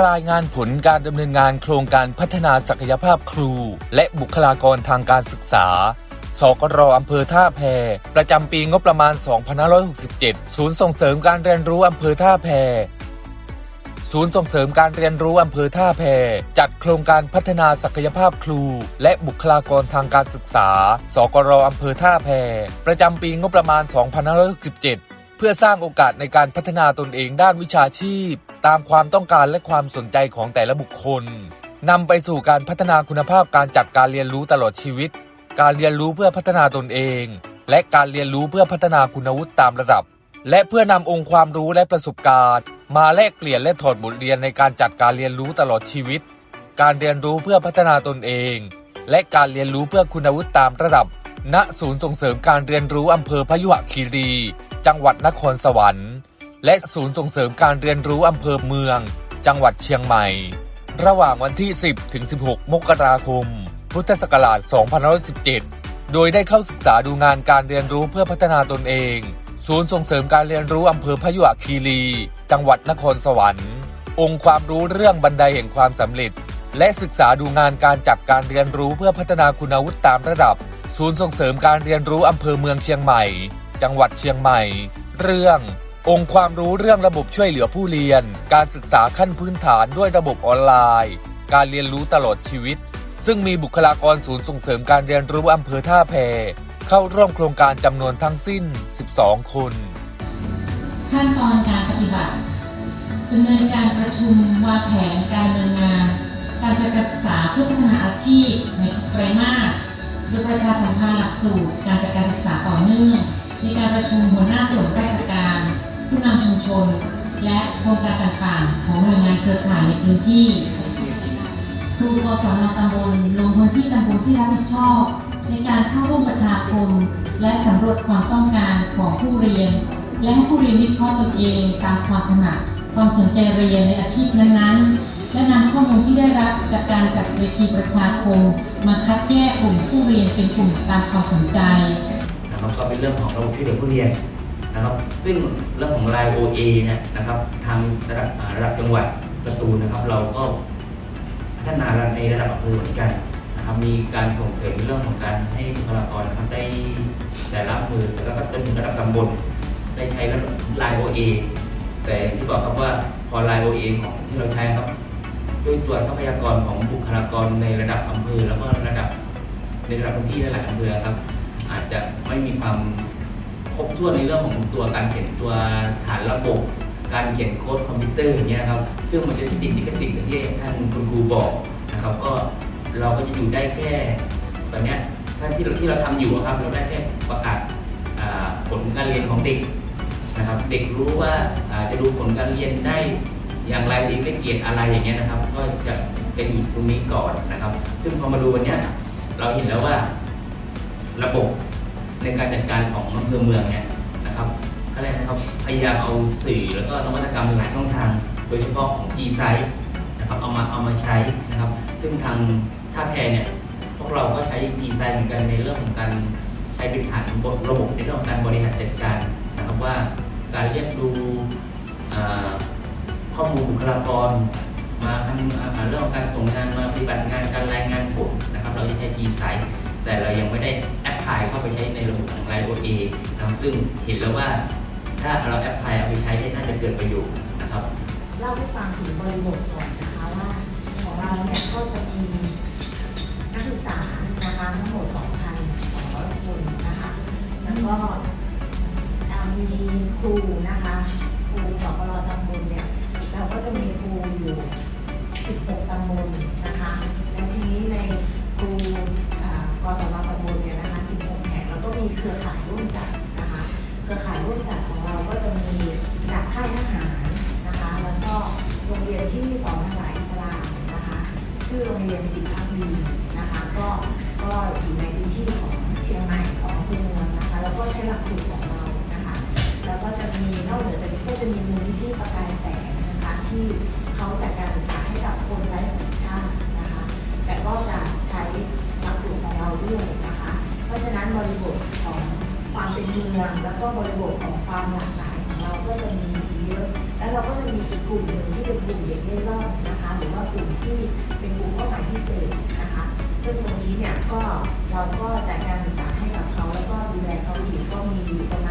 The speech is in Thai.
รายงานผลการดำเนินงานโครงการพัฒนาศักยภาพครู และบุคลากรทางการศึกษา สกรอำเภอท่าแพ ประจำปีงบประมาณ 2567 ศูนย์ส่งเสริมการเรียนรู้อำเภอท่าแพ ศูนย์ส่งเสริมการเรียนรู้อำเภอท่าแพ จัดโครงการพัฒนาศักยภาพครู และบุคลากรทางการศึกษา สกรอำเภอท่าแพ ประจำปีงบประมาณ 2567 เพื่อสร้างโอกาสในการพัฒนาตนเองด้านวิชาชีพ ตามความต้องการและความสนใจของแต่ละบุคคลนำไปสู่การพัฒนาคุณภาพการจัดการเรียนรู้ตลอดชีวิต การเรียนรู้เพื่อพัฒนาตนเอง และการเรียนรู้เพื่อพัฒนาคุณวุฒิตามระดับ และเพื่อนำองค์ความรู้และประสบการณ์ มาแลกเปลี่ยนและถอดบทเรียนในการจัดการเรียนรู้ตลอดชีวิต การเรียนรู้เพื่อพัฒนาตนเอง และการเรียนรู้เพื่อคุณวุฒิตามระดับ ณ ศูนย์ส่งเสริมการเรียนรู้อำเภอพยุหคีรี จังหวัดนครสวรรค์ และศูนย์ส่งเสริมการเรียนรู้อำเภอเมือง จังหวัดเชียงใหม่ ระหว่างวันที่ 10 ถึง 16 มกราคม พุทธศักราช 2517 โดยได้เข้าศึกษาดูงานการเรียนรู้เพื่อพัฒนาตนเอง ศูนย์ส่งเสริมการเรียนรู้อำเภอพยุหคีรี จังหวัดนครสวรรค์ องค์ความรู้เรื่องบันไดแห่งความสำเร็จ และศึกษาดูงานการจัดการเรียนรู้เพื่อพัฒนาคุณวุฒิตามระดับ ศูนย์ส่งเสริมการเรียนรู้อำเภอเมืองเชียงใหม่ จังหวัดเชียงใหม่ เรื่อง องค์ความรู้เรื่องระบบช่วยเหลือผู้เรียน การศึกษาขั้นพื้นฐานด้วยระบบออนไลน์ การเรียนรู้ตลอดชีวิต ซึ่งมีบุคลากรศูนย์ส่งเสริมการเรียนรู้อำเภอท่าแพ เข้าร่วมโครงการจำนวนทั้งสิ้น 12 คน ขั้นตอนการปฏิบัติดำเนินการประชุมวางแผนการดำเนินงาน การจัดการศึกษาเพื่อพัฒนาอาชีพในไตรมาสโดยประชาสัมพันธ์หลักสูตรการจัดการศึกษาต่อเนื่องในการประชุมหัวหน้าส่วนราชการ ผู้นำชุมชน และโครงการต่างๆ ของหน่วยงานเครือข่ายในพื้นที่ครูกศนตำบลลงพื้นที่ตำบลที่รับผิดชอบ ในการเข้าร่วมประชาคมและสำรวจความต้องการของผู้เรียน และให้ผู้เรียนวิเคราะห์ตนเองตามความถนัดความสนใจเรียนในอาชีพนั้นๆ และนำข้อมูลที่ได้รับจากการจัดเวทีประชาคม มาคัดแยกกลุ่มผู้เรียนเป็นกลุ่มตามความสนใจนะครับก็เป็นเรื่องของระบบช่วยเหลือผู้เรียน นะครับ ซึ่งเรื่องของ Line OA เนี่ยนะครับ ทางระดับระดับจังหวัดประตูนนะครับ เราก็พัฒนาในระดับอำเภอเหมือนกันนะครับ มีการส่งเสริมเรื่องของการให้บุคลากรนะครับได้แต่ละอำเภอแล้วก็เป็นระดับตำบลได้ใช้ Line OA แต่อย่างที่บอกครับว่าพอ Line OA ของที่เราใช้ครับด้วยตัวทรัพยากรของบุคลากรในระดับอำเภอแล้วก็ระดับในระดับพื้นที่หลายอำเภอครับ อาจจะไม่มีความ บถ้วนในเรื่องของตัวการเขียนตัวฐานระบบ การเขียนโค้ดคอมพิวเตอร์อย่างเงี้ยครับซึ่งมันจะติดลิขสิทธิ์อย่างที่ท่านคุณครูบอกนะครับก็เราก็จะอยู่ได้แค่ ตอนนี้ท่านที่เราที่เราทำอยู่ครับเราได้แค่ประกาศผลการเรียนของเด็กนะครับเด็กรู้ว่าจะดูผลการเรียนได้อย่างไรเองได้เกรดอะไรอย่างเงี้ยนะครับ ก็จะเป็นอยู่ตรงนี้ก่อนนะครับ ซึ่งพอมาดูวันนี้เราเห็นแล้วว่า ระบบ ในการจัดการของอำเภอเมืองเนี่ยนะครับก็เลยนะครับพยายามเอาสื่อแล้วก็นวัตกรรมหลายช่องทาง โดยเฉพาะของ G s i นะครับเอามาเอามาใช้นะครับ ซึ่งทางท่าแพเนี่ยพวกเราก็ใช้ G s i เหมือนกันในเรื่องของการใช้เป็นฐานบทระบบในเรื่องของการบริหารจัดการนะครับว่าการเรียกดูข้อมูลบุคลากร มาทำเรื่องของการส่งงานมาปฏิบัติงานการรายงานผลนะครับ เราจะใช้ G s i แต่เรายังไม่ได้ายเข้าไปใช้ในระบบของ i o a นะครับซึ่งเห็นแล้วว่าถ้าเราแอปพลายเอาไปใช้ได้น่าจะเกิดประโยชน์นะครับ เล่าให้ฟังถึงบริบทก่อง ชื่อโรงเรียนจิตพักดีนะคะ ก็ก็อยู่ในพื้นที่ของเชียงใหม่ของอำเภอเมืองนะคะ แล้วก็ใช้หลักสูตรของเรานะคะ แล้วก็จะมีนอกเหนือจากนี้ก็จะมีมูลนิธิประกายแสงนะคะ ที่เขาจัดการศึกษาให้กับคนไร้สัญชาตินะคะ แต่ก็จะใช้หลักสูตรของเราด้วยนะคะ เพราะฉะนั้นบริบทของความเป็นเมืองแล้วก็บริบทของความหลากหลายของเราก็จะมีเยอะ แล้วเราก็จะมี ลุ่มหนึ่งที่เป็นกลุ่มเด็กเล่ร่อนนะคะ หรือว่ากลุ่มที่เป็นกลุ่มเป้าหมายพิเศษนะคะ ซึ่งตรงนี้เนี่ยก็เราก็จัดการศึกษาให้กับเขาแล้วก็ดูแลเขาอีกก็มีอยู่ประ